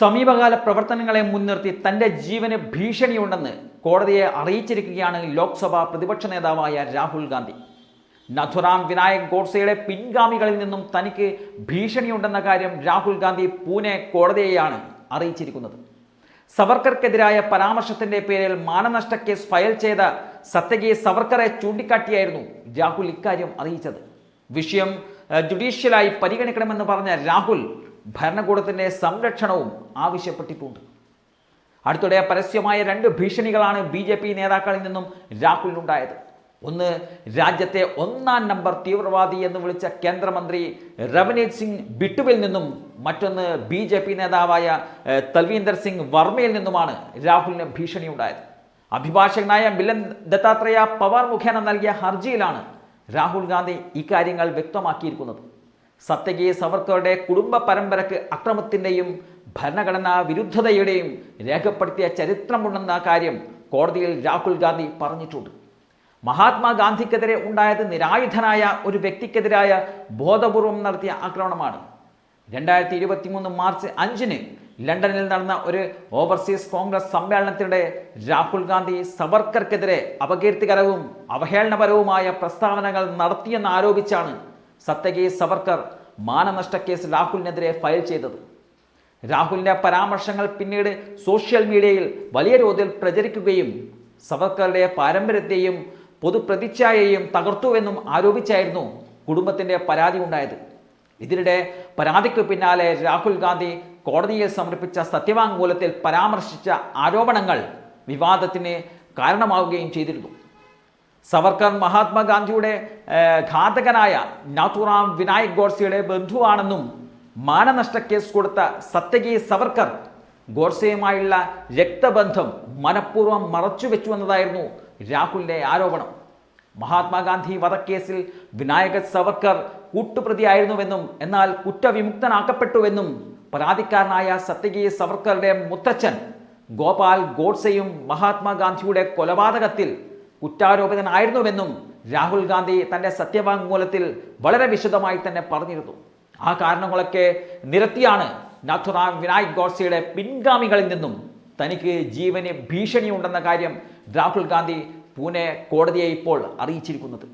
സമീപകാല പ്രവർത്തനങ്ങളെ മുൻനിർത്തി തന്റെ ജീവന് ഭീഷണിയുണ്ടെന്ന് കോടതിയെ അറിയിച്ചിരിക്കുകയാണ് ലോക്സഭാ പ്രതിപക്ഷ നേതാവായ രാഹുൽ ഗാന്ധി. നഥുറാം വിനായക് ഗോഡ്സെയുടെ പിൻഗാമികളിൽ നിന്നും തനിക്ക് ഭീഷണിയുണ്ടെന്ന കാര്യം രാഹുൽ ഗാന്ധി പൂനെ കോടതിയെയാണ് അറിയിച്ചിരിക്കുന്നത്. സവർക്കർക്കെതിരായ പരാമർശത്തിന്റെ പേരിൽ മാനനഷ്ട കേസ് ഫയൽ ചെയ്ത സത്യകി സവർക്കറെ ചൂണ്ടിക്കാട്ടിയായിരുന്നു രാഹുൽ ഇക്കാര്യം അറിയിച്ചത്. വിഷയം ജുഡീഷ്യലായി പരിഗണിക്കണമെന്ന് പറഞ്ഞ രാഹുൽ ഭരണകൂടത്തിന്റെ സംരക്ഷണവും ആവശ്യപ്പെട്ടിട്ടുണ്ട്. അടുത്തിടെ പരസ്യമായ രണ്ട് ഭീഷണികളാണ് ബി ജെ പി നേതാക്കളിൽ നിന്നും രാഹുലിനുണ്ടായത്. ഒന്ന് രാജ്യത്തെ ഒന്നാം നമ്പർ തീവ്രവാദി എന്ന് വിളിച്ച കേന്ദ്രമന്ത്രി രവനീത് സിംഗ് ബിട്ടുവിൽ നിന്നും മറ്റൊന്ന് ബി ജെ പി നേതാവായ തൽവീന്ദർ സിംഗ് വർമ്മയിൽ നിന്നുമാണ് രാഹുലിന് ഭീഷണി ഉണ്ടായത് അഭിഭാഷകനായ മിലൻ ദത്താത്രേയ പവാർ മുഖേന നൽകിയ ഹർജിയിലാണ് രാഹുൽ ഗാന്ധി ഇക്കാര്യങ്ങൾ വ്യക്തമാക്കിയിരിക്കുന്നത്. സത്യകി സവർക്കറുടെ കുടുംബ പരമ്പരക്ക് അക്രമത്തിന്റെയും ഭരണഘടനാ വിരുദ്ധതയുടെയും രേഖപ്പെടുത്തിയ ചരിത്രമുണ്ടെന്ന കാര്യം കോടതിയിൽ രാഹുൽ ഗാന്ധി പറഞ്ഞിട്ടുണ്ട്. മഹാത്മാഗാന്ധിക്കെതിരെ ഉണ്ടായത് നിരായുധനായ ഒരു വ്യക്തിക്കെതിരായ ബോധപൂർവം നടത്തിയ ആക്രമണമാണ്. രണ്ടായിരത്തി ഇരുപത്തി മൂന്ന് മാർച്ച് അഞ്ചിന് ലണ്ടനിൽ നടന്ന ഒരു ഓവർസീസ് കോൺഗ്രസ് സമ്മേളനത്തിനിടെ രാഹുൽ ഗാന്ധി സവർക്കർക്കെതിരെ അപകീർത്തികരവും അവഹേളനപരവുമായ പ്രസ്താവനകൾ നടത്തിയെന്ന് ആരോപിച്ചാണ് സത്യകി സവർക്കർ മാനനഷ്ട കേസ് രാഹുലിനെതിരെ ഫയൽ ചെയ്തത്. രാഹുലിന്റെ പരാമർശങ്ങൾ പിന്നീട് സോഷ്യൽ മീഡിയയിൽ വലിയ തോതിൽ പ്രചരിക്കുകയും സവർക്കറുടെ പാരമ്പര്യത്തെയും പൊതുപ്രതിച്ഛായയെയും തകർത്തുവെന്നും ആരോപിച്ചായിരുന്നു കുടുംബത്തിന്റെ പരാതി ഉണ്ടായത്. ഇതിനിടെ പരാതിക്ക് പിന്നാലെ രാഹുൽ ഗാന്ധി കോടതിയിൽ സമർപ്പിച്ച സത്യവാങ്മൂലത്തിൽ പരാമർശിച്ച ആരോപണങ്ങൾ വിവാദത്തിന് കാരണമാവുകയും ചെയ്തിരുന്നു. സവർക്കർ മഹാത്മാഗാന്ധിയുടെ ഘാതകനായ നാഥുറാം വിനായക് ഗോഡ്സെയുടെ ബന്ധുവാണെന്നും മാനനഷ്ട കേസ് കൊടുത്ത സത്യകി സവർക്കർ ഗോഡ്സെയുമായുള്ള രക്തബന്ധം മനഃപൂർവം മറച്ചുവെച്ചു എന്നതായിരുന്നു രാഹുലിന്റെ ആരോപണം. മഹാത്മാഗാന്ധി വധക്കേസിൽ വിനായക സവർക്കർ കൂട്ടുപ്രതിയായിരുന്നുവെന്നും എന്നാൽ കുറ്റവിമുക്തനാക്കപ്പെട്ടുവെന്നും പരാതിക്കാരനായ സത്യകി സവർക്കറുടെ മുത്തച്ഛൻ ഗോപാൽ ഗോഡ്സെയും മഹാത്മാഗാന്ധിയുടെ കൊലപാതകത്തിൽ കുറ്റാരോപിതനായിരുന്നുവെന്നും രാഹുൽ ഗാന്ധി തന്റെ സത്യവാങ്മൂലത്തിൽ വളരെ വിശദമായി തന്നെ പറഞ്ഞിരുന്നു. ആ കാരണങ്ങളൊക്കെ നിരത്തിയാണ് നാഥുറാം വിനായക് ഗോഡ്സെയുടെ പിൻഗാമികളിൽ നിന്നും തനിക്ക് ജീവന് ഭീഷണിയുണ്ടെന്ന കാര്യം രാഹുൽ ഗാന്ധി പൂനെ കോടതിയെ ഇപ്പോൾ അറിയിച്ചിരിക്കുന്നത്.